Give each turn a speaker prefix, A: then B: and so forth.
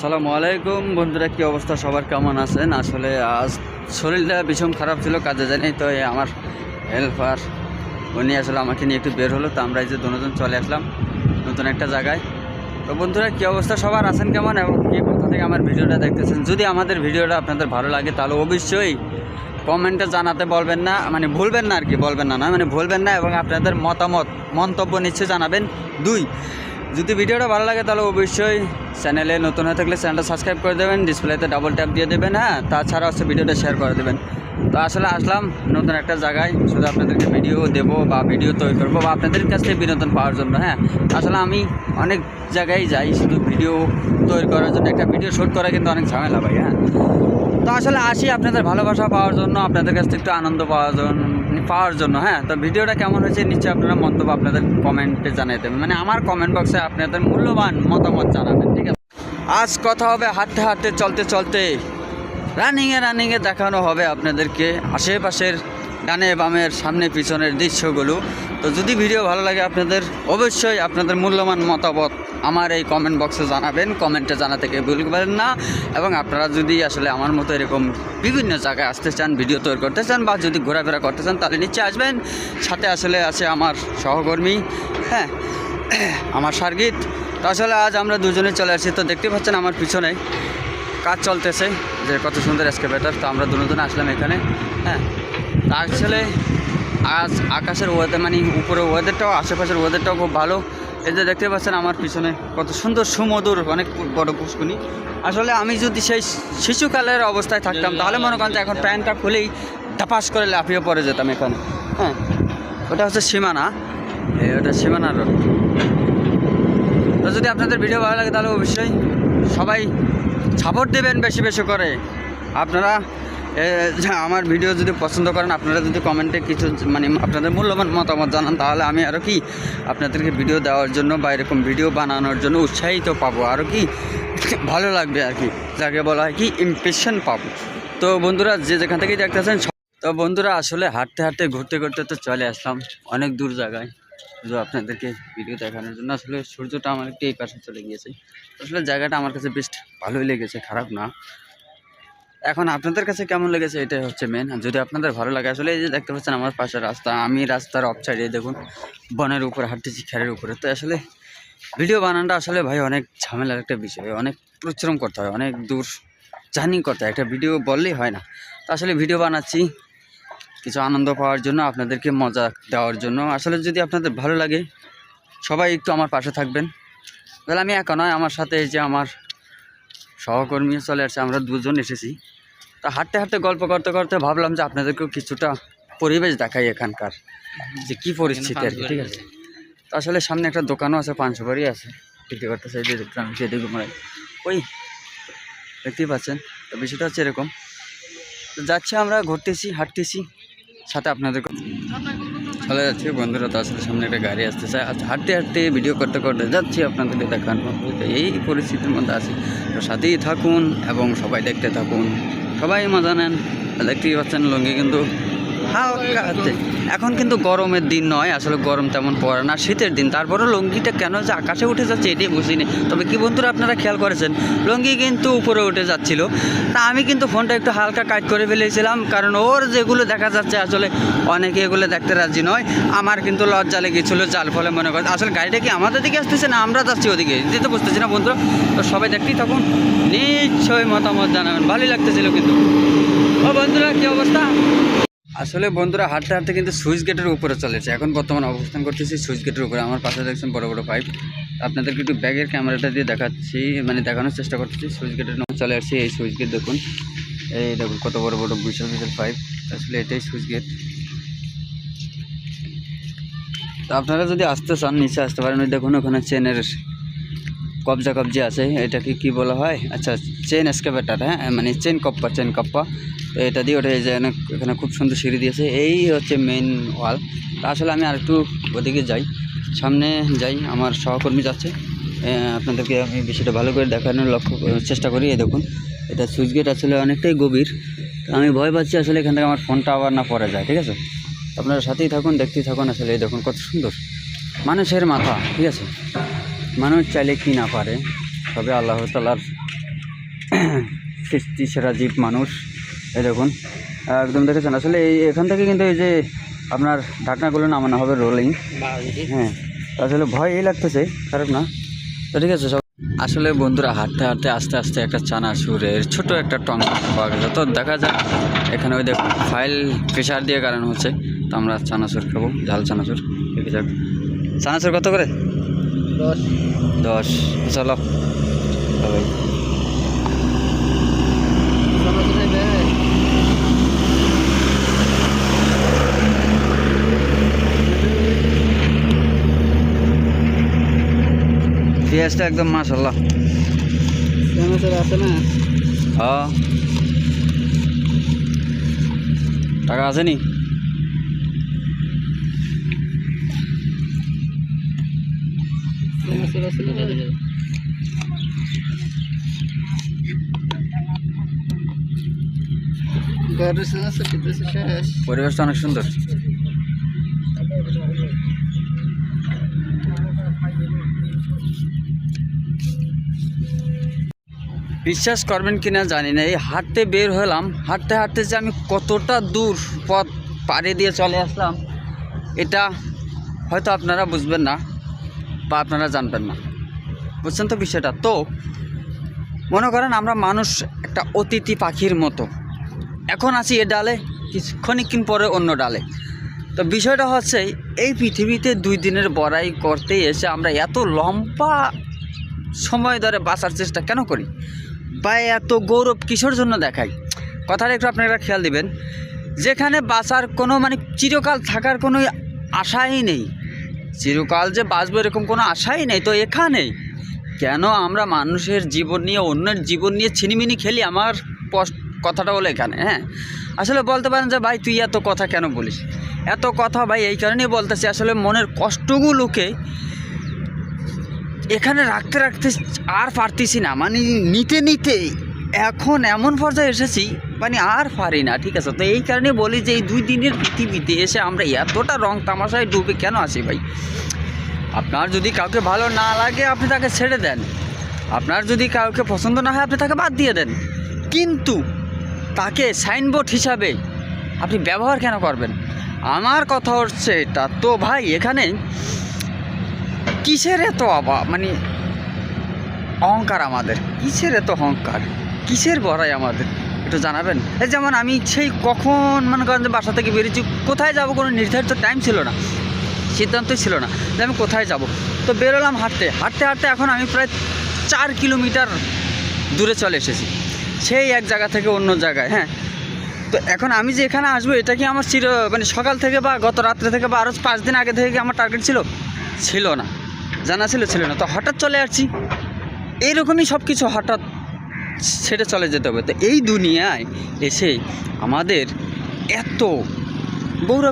A: আসসালামু আলাইকুম। বন্ধুরা, কি অবস্থা? সবার কেমন আছেন? আসলে আজ শরীরটা ভীষণ খারাপ ছিল কাজে জানি, তো আমার হেল্পার উনি আসলে আমাকে নিয়ে একটু বের হলো, তো আমরা এই যে দুজন চলে আসলাম নতুন একটা জায়গায়। তো বন্ধুরা, কি অবস্থা? সবার আছেন কেমন? এবং কি কোথা থেকে আমার ভিডিওটা দেখতেছেন? যদি আমাদের ভিডিওটা আপনাদের ভালো লাগে, তাহলে অবশ্যই কমেন্টে জানাতে বলবেন না মানে ভুলবেন না আর কি, বলবেন না না মানে ভুলবেন না, এবং আপনাদের মতামত, মন্তব্য নিশ্চয়ই জানাবেন। দুই যদি ভিডিওটা ভালো লাগে তাহলে অবশ্যই চ্যানেলে নতুন হয়ে থাকলে চ্যানেলটা সাবস্ক্রাইব করে দেবেন, ডিসপ্লেতে ডাবল ট্যাপ দিয়ে দেবেন হ্যাঁ? তাছাড়া হচ্ছে ভিডিওটা শেয়ার করে দেবেন। তো আসলে আসলাম নতুন একটা জায়গায়, শুধু আপনাদেরকে ভিডিও দেবো বা ভিডিও তৈরি করব বা আপনাদের কাছ থেকে বিনোদন পাওয়ার জন্য হ্যাঁ? আসলে আমি অনেক জায়গায় যাই, শুধু ভিডিও তৈরি করার জন্য, একটা ভিডিও শ্যুট করা কিন্তু অনেক ঝামেলা ভাই হ্যাঁ? তো আসলে আসি আপনাদের ভালোবাসা পাওয়ার জন্য, আপনাদের কাছ থেকে একটু আনন্দ পাওয়ার জন্য পাওয়ার জন্য হ্যাঁ? তো ভিডিওটা কেমন হয়েছে নিশ্চয়ই আপনারা মন্তব্য আপনাদের কমেন্টে জানিয়ে দেবেন। মানে আমার কমেন্ট বক্সে আপনাদের মূল্যবান মতামত জানাবেন, ঠিক আছে? আজ কথা হবে হাঁটতে হাঁটতে চলতে চলতে রানিংয়ে রানিংয়ে দেখানো হবে আপনাদেরকে। আশেপাশের ডানে বামের সামনে পিছনের দৃশ্যগুলো। তো যদি ভিডিও ভালো লাগে আপনাদের, অবশ্যই আপনাদের মূল্যবান মতামত আমার এই কমেন্ট বক্সে জানাবেন। কমেন্টে জানাতে ভুলবেন না। এবং আপনারা যদি আসলে আমার মতো এরকম বিভিন্ন জায়গায় আসতে চান, ভিডিও তৈরি করতে চান বা যদি ঘোরাফেরা করতে চান, তাহলে নিশ্চয়ই আসবেন। সাথে আসলে আছে আমার সহকর্মী হ্যাঁ আমার সার্গিত। তো আসলে আজ আমরা দুজনে চলে আসছি। তো দেখতে পাচ্ছেন আমার পিছনে কাজ চলতেছে, যে কত সুন্দর এসকেভেটার তো আমরা দুজন আসলাম এখানে হ্যাঁ। আসলে আজ আকাশের ওয়েদার মানে উপরে ওয়েদারটাও আশেপাশের ওয়েদারটাও খুব ভালো। এই যে দেখতে পাচ্ছেন আমার পিছনে কত সুন্দর সুমধুর, অনেক বড় পুষ্কুনি আসলে আমি যদি সেই শিশুকালের অবস্থায় থাকতাম, তাহলে মনে করেন এখন প্যান্টটা খুলেই টাপাস করে লাফিয়ে পড়ে যেতাম এখানে। হ্যাঁ ওটা হচ্ছে সীমানা। ওটা সীমানা রোড তো যদি আপনাদের ভিডিও ভালো লাগে, তাহলে অবশ্যই সবাই সাপোর্ট দেবেন বেশি বেশি করে। আপনারা আমার ভিডিও যদি পছন্দ করেন, আপনারা যদি কমেন্টে কিছু মানে আপনাদের মূল্যবান মতামত জানান, তাহলে আমি আরও কি, আপনাদেরকে ভিডিও দেওয়ার জন্য বা এরকম ভিডিও বানানোর জন্য উৎসাহিত পাবো। আরও কি, ভালো লাগবে আর কি, যাকে বলা হয় কি ইমপ্রেশন পাবো। তো বন্ধুরা, যে যেখান থেকেই দেখতেছেন তো বন্ধুরা, আসলে হাঁটতে হাঁটতে, ঘুরতে ঘুরতে তো চলে আসলাম, অনেক দূর জায়গায়। শুধু আপনাদেরকে ভিডিও দেখানোর জন্য। আসলে সূর্যটা আমার একটু এই পাশে চলে গিয়েছে। আসলে জায়গাটা আমার কাছে বেশ ভালোই লেগেছে, খারাপ না। এখন আপনাদের কাছে কেমন লেগেছে? এটাই হচ্ছে মেন যদি আপনাদের ভালো লাগে, আসলে এই যে দেখতে পাচ্ছেন আমার পাশে রাস্তা, আমি রাস্তার অফ সাইডে দেখুন, বনের উপরে হাঁটতেছি, খেরের উপরে। তো আসলে ভিডিও বানানোটা আসলে ভাই অনেক ঝামেলার একটা বিষয়, অনেক পরিশ্রম করতে হয়, অনেক দূর জার্নি করতে হয়। একটা ভিডিও বললেই হয় না। তো আসলে ভিডিও বানাচ্ছি, কিছু আনন্দ পাওয়ার জন্য, আপনাদেরকে মজা দেওয়ার জন্য। আসলে যদি আপনাদের ভালো লাগে, সবাই একটু আমার পাশে থাকবেন। তাহলে আমি একা নয়, আমার সাথে যে আমার সহকর্মী চলে আসছে আমরা দুজন এসেছি। তা হাঁটতে হাঁটতে, গল্প করতে করতে ভাবলাম যে আপনাদেরকেও কিছুটা পরিবেশ দেখাই এখানকার, যে কী পরিস্থিতি আর ঠিক আছে? তো আসলে সামনে একটা দোকানও আছে পান সুপারি আছে। বিক্রি করতেছে এই যে দেখলাম সেদিকে মানে ওই, দেখতেই পাচ্ছেন। তো বিষয়টা হচ্ছে এরকম। যাচ্ছি আমরা, ঘুরতেছি, হাঁটতেছি। সাথে আপনাদের চলে যাচ্ছি, বন্ধুরা তো আসলে সামনে একটা গাড়ি আসতে চায়। আজ হাঁটতে হাঁটতে ভিডিও করতে করতে যাচ্ছি আপনাদেরকে দেখানো এই পরিস্থিতির মধ্যে আছি। তো সাথেই থাকুন এবং সবাই দেখতে থাকুন। সবাই মজা নেন। দেখতেই পাচ্ছেন লঙ্গি কিন্তু হালকা এখন কিন্তু গরমের দিন নয়, আসলে গরম তেমন পড়ে না, শীতের দিন। তারপরেও লুঙ্গিটা কেন যে আকাশে উঠে যাচ্ছে এটাই বুঝিনি। তবে কি বন্ধুরা আপনারা খেয়াল করেছেন? লুঙ্গি কিন্তু উপরে উঠে যাচ্ছিল। তা আমি কিন্তু ফোনটা একটু হালকা কাট করে ফেলেছিলাম, কারণ ওর যেগুলো দেখা যাচ্ছে, আসলে অনেকে এগুলো দেখতে রাজি নয়। আমার কিন্তু লজ্জা লেগেছিলো, যার ফলে মনে করে আসলে গাড়িটা কি আমাদের দিকে আসতেছে না আমরা যাচ্ছি ওদিকে? যেতে বুঝতেছি না বন্ধুরা। তো সবাই দেখতেই থাকুন। নিশ্চয়ই মতামত জানাবেন। ভালোই লাগতেছিল কিন্তু। ও বন্ধুরা, কি অবস্থা? আসলে বন্ধুরা, হাঁটতে হাঁটতে কিন্তু সুইচ গেটের উপরে চলেছে। এখন বর্তমান অবস্থান করতেছি সুইচ গেটের উপরে। আমার পাশে দেখছেন বড় বড় পাইপ। আপনাদেরকে একটু ব্যাগের ক্যামেরাটা দিয়ে দেখাচ্ছি মানে দেখানোর চেষ্টা করতেছি। সুইচ গেটের চলে আসছি, এই সুইচ গেট দেখুন। এই দেখুন কত বড় বড়, বিশাল বিশাল পাইপ। আসলে এটাই সুইচ গেট। তো আপনারা যদি আসতে চান, নিচে আসতে পারেন। ওই দেখুন ওখানে চেনের কবজা কবজি আছে, এটাকে কি বলা হয়? আচ্ছা চেন এসকেভেটার হ্যাঁ? মানে চেন কপ্পা চেন কপ্পা তো এটা দিয়ে ওটা যে এখানে খুব সুন্দর সিঁড়ি দিয়েছে। এই হচ্ছে মেন ওয়াল আসলে আমি আরেকটু ওদিকে যাই। সামনে যাই, আমার সহকর্মী যাচ্ছে। আপনাদেরকে আমি বিষয়টা ভালো করে দেখানোর লক্ষ্য চেষ্টা করি। এই দেখুন, এটা সুইচ গেট আসলে অনেকটাই গভীর। আমি ভয় পাচ্ছি আসলে এখান থেকে আমার ফোনটা আবার না পড়ে যায়, ঠিক আছে? আপনারা সাথেই থাকুন, দেখতেই থাকুন। আসলে এই দেখুন কত সুন্দর। মানুষের মাথা, ঠিক আছে? মানুষ চাইলে কি না পারে, তবে আল্লাহ তালার কিস্তি সেরা জীব মানুষ, এই দেখুন। একদম দেখেছেন? আসলে এই এখান থেকে কিন্তু এই যে আপনার ঢাকনাগুলো নামানো হবে রোলিং হ্যাঁ আসলে ভয় এই লাগতেছে, খারাপ না? তো ঠিক আছে, সব আসলে বন্ধুরা, হাঁটতে হাঁটতে আস্তে আস্তে একটা চানা চানাচুরের ছোট একটা টং পাওয়া গেছে। তো দেখা যাক, এখানে ওই দেখুন, ফাইল প্রেশার দিয়ে কারণ হচ্ছে। তো আমরা চানাচুর খাব, ঝাল চানাচুর। দেখে যাক। চানাচুর কত করে?
B: দশ
A: দশ চলো ভাই পেঁয়াজটা একদম মাশাল্লাহ
B: আছে না
A: হ্যাঁ টাকা আছে নি পরিবেশটা অনেক সুন্দর। বিশ্বাস করবেন কি না জানি না, এই হাঁটতে বের হলাম, হাঁটতে হাঁটতে যে আমি কতটা দূর পথ পাড়ি দিয়ে চলে আসলাম, এটা হয়তো আপনারা বুঝবেন না। বা আপনারা জানবেন না। বুঝছেন তো বিষয়টা? তো, মনে করেন আমরা মানুষ একটা অতিথি পাখির মতো। এখন আছি এ ডালে কিছুক্ষণিক্ষণ পরে অন্য ডালে। তো বিষয়টা হচ্ছে, এই পৃথিবীতে দুই দিনের বড়াই করতে এসে আমরা এত লম্বা সময় ধরে বাঁচার চেষ্টা কেন করি? বা এত গৌরব কিসের জন্য দেখাই? কথাটা একটু আপনারা খেয়াল দিবেন। যেখানে বাঁচার কোনো মানে চিরকাল থাকার কোনো আশাই নেই। চিরকাল যে বাঁচবো এরকম কোনো আশাই নেই, তো এখানে কেন আমরা মানুষের জীবন নিয়ে, অন্যের জীবন নিয়ে ছিনিমিনি খেলি? আমার কথাটা হলো এখানে হ্যাঁ? আসলে বলতে পারেন যে, ভাই, তুই এত কথা কেন বলিস? এত কথা ভাই, এই কারণেই বলতেছি, আসলে মনের কষ্টগুলোকে এখানে রাখতে রাখতে আর পারতেছি না। মানে নিতে নিতে এখন এমন পর্যায়ে এসেছি মানে আর পারি না, ঠিক আছে? তো এই কারণে বলি যে এই দুই দিনের পৃথিবীতে এসে আমরা এতটা রং তামাশায় ডুবে কেন আসি ভাই? আপনার যদি কাউকে ভালো না লাগে, আপনি তাকে ছেড়ে দেন। আপনার যদি কাউকে পছন্দ না হয়, আপনি তাকে বাদ দিয়ে দেন। কিন্তু তাকে সাইনবোর্ড হিসাবে আপনি ব্যবহার কেন করবেন? আমার কথা হচ্ছে এটা। তো ভাই, এখানে কিসের এত অবা মানে অহংকার আমাদের। কিসের এত অহংকার? কিসের বড়াই আমাদের? একটু জানাবেন? এই যেমন আমি সেই কখন মনে করেন যে বাসা থেকে বেরিয়েছি, কোথায় যাব কোনো নির্ধারিত টাইম ছিল না, সিদ্ধান্তই ছিল না যে আমি কোথায় যাব। তো বেরোলাম হাঁটতে হাঁটতে হাঁটতে এখন আমি প্রায় চার কিলোমিটার দূরে চলে এসেছি। সেই এক জায়গা থেকে অন্য জায়গায় হ্যাঁ। তো এখন আমি যে এখানে আসব, এটা কি আমার চির মানে সকাল থেকে বা গত রাত্রে থেকে বা আরও পাঁচ দিন আগে থেকে আমার টার্গেট ছিল? ছিল না, জানা ছিল ছিল না। তো হঠাৎ চলে আসছি। এইরকমই সব কিছু হঠাৎ ছেড়ে চলে যেতে হবে। তো এই দুনিয়ায় এসে আমাদের এত গৌরব